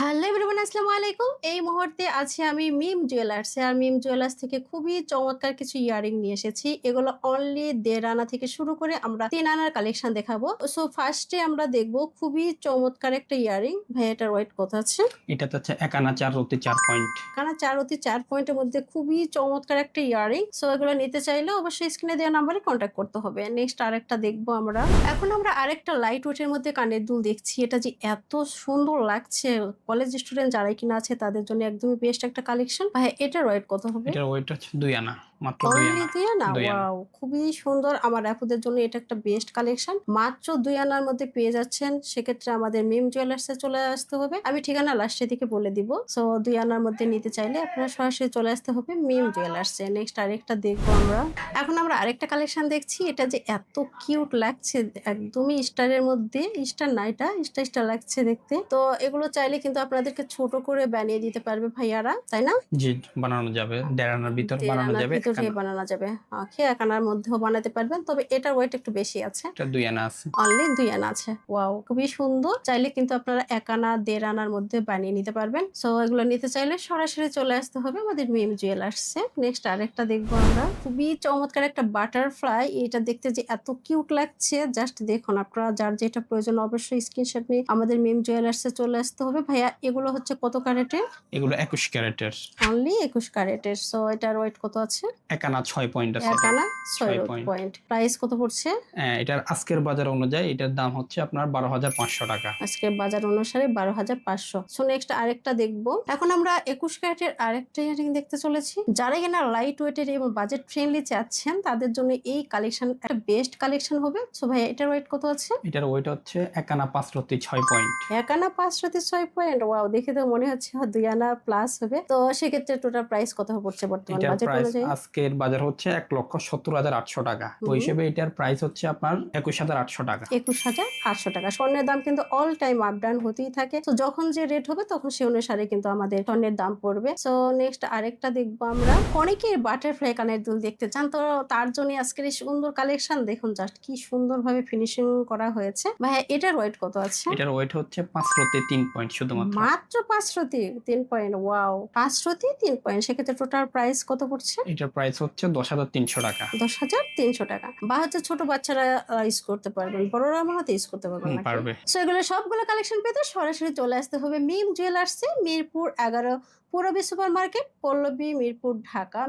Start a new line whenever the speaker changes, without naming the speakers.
Hello everyone আসসালামু আলাইকুম। এই মুহূর্তে আছি আমি মিম জুয়েলার্সে আর মিম জুয়েলার্স থেকে খুবই চমৎকার কিছু ইয়ারিং নিয়ে এসেছি। এগুলো অনলি দেড় আনা থেকে শুরু করে আমরা তিন আনার কালেকশন দেখাবো। সো ফার্স্টে আমরা দেখব খুবই চমৎকার একটা ইয়ারিং। ভাই এটার ওয়েট কত আছে?
এটাতে হচ্ছে এক আনা চার রতি চার পয়েন্ট
কারণ চার অতি চার পয়েন্টের মধ্যে খুবই চমৎকার একটা ইয়ারিং। সো এগুলো নিতে চাইলে অবশ্যই স্ক্রিনে দেওয়া নাম্বারে কন্ট্যাক্ট করতে হবে। নেক্সট আরেকটা দেখব আমরা। এখন আমরা আরেকটা লাইট ওয়েটের মধ্যে কানের দুল দেখছি। এটা যে এত সুন্দর লাগছে। কলেজ স্টুডেন্ট যারাই কিনা আছে, তাদের জন্য একদমই বেস্ট একটা কালেকশন ভাই এটার ওয়েট কত হবে?
এটার ওয়েট হচ্ছে দুই আনা। মাত্র দুই
অনলি দুই আনা? ওয়াও খুবই সুন্দর। আমার আপুদের জন্য এটা একটা বেস্ট কালেকশন। মাত্র দুই আনার মধ্যে পেয়ে যাচ্ছেন সেক্ষেত্রে আমাদের মিম জুয়েলার্সে চলে আসতে হবে। আমি ঠিকানা লাস্টের দিকে বলে দিব। সো দুই আনার মধ্যে নিতে চাইলে আপনারা সরাসরি চলে আসতে হবে মিম জুয়েলার্সে নেক্সট আরেকটা দেখব আমরা। এখন আমরা আরেকটা কালেকশন দেখছি। এটা যে এত কিউট লাগছে একদমই স্টারের মধ্যে। স্টার না এটা স্টার স্টার লাগছে দেখতে। তো এগুলো চাইলে কিন্তু আপনাদেরকে ছোট করে বানিয়ে দিতে পারবে ভাইয়ারা তাই না?
জি বানানো যাবে। দেড় আনার ভিতর বানানো যাবে।
ভিতর দিয়ে বানানো যাবে। ওকে এক আনার মধ্যেও বানাতে পারবেন তবে এটার ওয়েট একটু বেশি আছে।
এটা দুই আনা আছে।
অনলি দুই আনা আছে। ওয়াও খুবই সুন্দর। চাইলে কিন্তু আপনারা এক আনা দেড় আনার মধ্যে বানিয়ে নিতে পারবেন। সো এগুলো নিতে চাইলে সরাসরি চলে আসতে হবে আমাদের মিম জুয়েলার্সে নেক্সট আরেকটা দেখব আমরা। খুবই চমৎকার একটা বাটারফ্লাই এটা দেখতে যে এত কিউট লাগছে। জাস্ট দেখুন আপনারা যার যেটা প্রয়োজন অবশ্যই স্ক্রিনশট নিয়ে আমাদের মিম জুয়েলার্সে চলে আসতে হবে। ভাইয়া এগুলো হচ্ছে কত ক্যারেটের?
এগুলো একুশ ক্যারেটের।
অনলি একুশ ক্যারেটের। সো এটার ওয়েট কত আছে?
এক আনা ছয় পয়েন্ট আছে।
এক আনা ছয় পয়েন্ট প্রাইস কত পড়ছে?
হ্যাঁ, এটার আজকের বাজার অনুযায়ী এটার দাম হচ্ছে আপনার বারো হাজার পাঁচশো টাকা।
আজকে বাজার অনুসারে বারো হাজার পাঁচশো। সো নেক্সট আরেকটা দেখব। এখন আমরা একুশ ক্যারেটের আরেকটা ইয়ারিং দেখতে চলেছি। যারা কিনা লাইট ওয়েটের এবং বাজেট ফ্রেন্ডলি চাচ্ছেন তাদের জন্য এই কালেকশন একটা বেস্ট কালেকশন হবে। সো ভাই এটার ওয়েট কত আছে?
এটার ওয়েট হচ্ছে এক আনা পাঁচ রতি ছয় পয়েন্ট
এক আনা পাঁচ সাথে ছয় পয়েন্ট ওয়াও দেখে তো মনে হচ্ছে দুই আনা প্লাস হবে। তো সেক্ষেত্রে টোটাল প্রাইস কত পড়ছে বর্তমান বাজেট অনুযায়ী?
আজকের বাজার হচ্ছে এক লক্ষ সত্তর হাজার আটশো টাকা। তো হিসেবে এটার প্রাইস হচ্ছে আপনার একুশ হাজার আটশো টাকা।
একুশ হাজার আটশো টাকা। স্বর্ণের দাম কিন্তু অল টাইম আপ ডাউন হতেই থাকে। তো যখন যে রেট হবে তখন সে অনুসারে কিন্তু আমাদের স্বর্ণের দাম পড়বে। সো নেক্সট আরেকটা দেখব আমরা। অনেকের বাটারফ্লাই কানের দুল দেখতে চান। তো তার জন্য আজকের এই সুন্দর কালেকশন দেখুন জাস্ট কি সুন্দর ভাবে ফিনিশিং করা হয়েছে। ভাই এটার ওয়েট কত আছে?
এটার ওয়েট হচ্ছে পাঁচ রতি তিন পয়েন্ট শুধুমাত্র।
মাত্র পাঁচশোতি তিন পয়েন্ট ওয়াও পাঁচশোতি তিন পয়েন্ট সেক্ষেত্রে টোটাল প্রাইস কত পড়ছে?
এটার প্রাইস হচ্ছে দশ হাজার তিনশো টাকা।
দশ হাজার তিনশো টাকা। বা হচ্ছে ছোট বাচ্চারা ইউজ করতে পারবেন বড়রা মনে ইউজ করতে পারবেন
পারবে।
সো এগুলো সবগুলো কালেকশন পেতে সরাসরি চলে আসতে হবে মিম জুয়েলার্সে মিরপুর এগারো পূরবী সুপার মার্কেট পল্লবী মিরপুর ঢাকা।